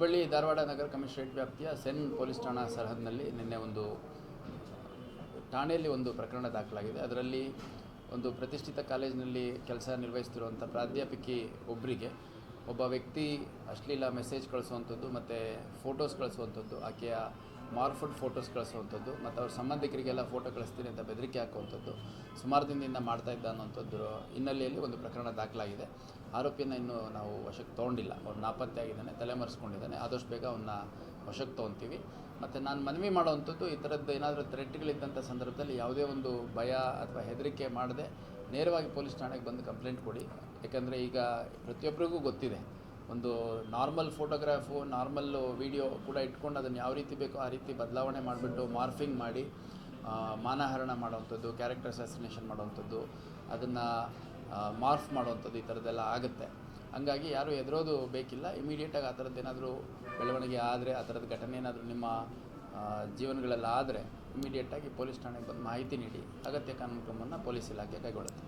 ಹುಬ್ಬಳ್ಳಿ ಧಾರವಾಡ ನಗರ commissionerate ವ್ಯಾಪ್ತಿಯ ಸೆನ್ police ಠಾಣಾ ಸರಹದ್ನಲ್ಲಿ ನಿನ್ನೆ ಒಂದು ಠಾಣೆಯಲ್ಲಿ ಒಂದು ಪ್ರಕರಣ ದಾಖಲಾಗಿದೆ. ಅದರಲ್ಲಿ ಒಂದು ಪ್ರತಿಷ್ಠಿತ ಕಾಲೇಜಿನಲ್ಲಿ ಕೆಲಸ ನಿರ್ವಹಿಸ್ತಿರುವಂಥ ಪ್ರಾಧ್ಯಾಪಕಿ ಒಬ್ಬರಿಗೆ ಒಬ್ಬ ವ್ಯಕ್ತಿ ಅಶ್ಲೀಲ ಮೆಸೇಜ್ ಕಳಿಸುವಂಥದ್ದು ಮತ್ತು ಫೋಟೋಸ್ ಕಳಿಸುವಂಥದ್ದು ಆಕೆಯ ಮಾರ್ಫುಡ್ ಫೋಟೋಸ್ ಕಳಿಸುವಂಥದ್ದು, ಮತ್ತು ಅವ್ರ ಸಂಬಂಧಿಕರಿಗೆಲ್ಲ ಫೋಟೋ ಕಳಿಸ್ತೀನಿ ಅಂತ ಬೆದರಿಕೆ ಹಾಕುವಂಥದ್ದು, ಸುಮಾರು ದಿನದಿಂದ ಮಾಡ್ತಾ ಇದ್ದ ಅನ್ನೋಂಥದ್ದು ಹಿನ್ನೆಲೆಯಲ್ಲಿ ಒಂದು ಪ್ರಕರಣ ದಾಖಲಾಗಿದೆ. ಆರೋಪಿಯನ್ನು ಇನ್ನೂ ನಾವು ವಶಕ್ಕೆ ತೊಗೊಂಡಿಲ್ಲ. ಅವ್ರು ನಾಪತ್ತೆ ಆಗಿದ್ದಾನೆ ತಲೆಮರೆಸ್ಕೊಂಡಿದ್ದಾನೆ ಆದಷ್ಟು ಬೇಗ ಅವನ್ನ ವಶಕ್ಕೆ ತೊಗೊತೀವಿ. ಮತ್ತು ನಾನು ಮನವಿ ಮಾಡುವಂಥದ್ದು ಈ ಥರದ್ದು ಏನಾದರೂ ಥ್ರೆಟ್ಗಳಿದ್ದಂಥ ಸಂದರ್ಭದಲ್ಲಿ ಯಾವುದೇ ಒಂದು ಭಯ ಅಥವಾ ಹೆದರಿಕೆ ಮಾಡದೆ ನೇರವಾಗಿ ಪೊಲೀಸ್ ಠಾಣೆಗೆ ಬಂದು ಕಂಪ್ಲೇಂಟ್ ಕೊಡಿ. ಯಾಕಂದರೆ ಈಗ ಪ್ರತಿಯೊಬ್ಬರಿಗೂ ಗೊತ್ತಿದೆ. ಒಂದು ನಾರ್ಮಲ್ ಫೋಟೋಗ್ರಾಫು ನಾರ್ಮಲ್ಲು ವಿಡಿಯೋ ಕೂಡ ಇಟ್ಕೊಂಡು ಅದನ್ನು ಯಾವ ರೀತಿ ಬೇಕೋ ಆ ರೀತಿ ಬದಲಾವಣೆ ಮಾಡಿಬಿಟ್ಟು ಮಾರ್ಫಿಂಗ್ ಮಾಡಿ ಮಾನಹರಣ ಮಾಡೋವಂಥದ್ದು ಕ್ಯಾರೆಕ್ಟರ್ ಅಸಾಸಿನೇಷನ್ ಮಾಡೋವಂಥದ್ದು, ಅದನ್ನು ಮಾರ್ಫ್ ಮಾಡೋವಂಥದ್ದು ಈ ಥರದ್ದೆಲ್ಲ ಆಗುತ್ತೆ. ಹಂಗಾಗಿ ಯಾರೂ ಎದುರೋದು ಬೇಕಿಲ್ಲ. ಇಮಿಡಿಯೇಟಾಗಿ ಆ ಥರದ್ದು ಏನಾದರೂ ಬೆಳವಣಿಗೆ ಆದರೆ, ಆ ಥರದ ಘಟನೆ ಏನಾದರೂ ನಿಮ್ಮ ಜೀವನಗಳೆಲ್ಲ ಆದರೆ ಇಮಿಡಿಯೇಟಾಗಿ ಪೊಲೀಸ್ ಠಾಣೆಗೆ ಬಂದು ಮಾಹಿತಿ ನೀಡಿ. ಅಗತ್ಯ ಕಾನೂನು ಕ್ರಮವನ್ನು ಪೊಲೀಸ್ ಇಲಾಖೆ ಕೈಗೊಳ್ಳುತ್ತೆ.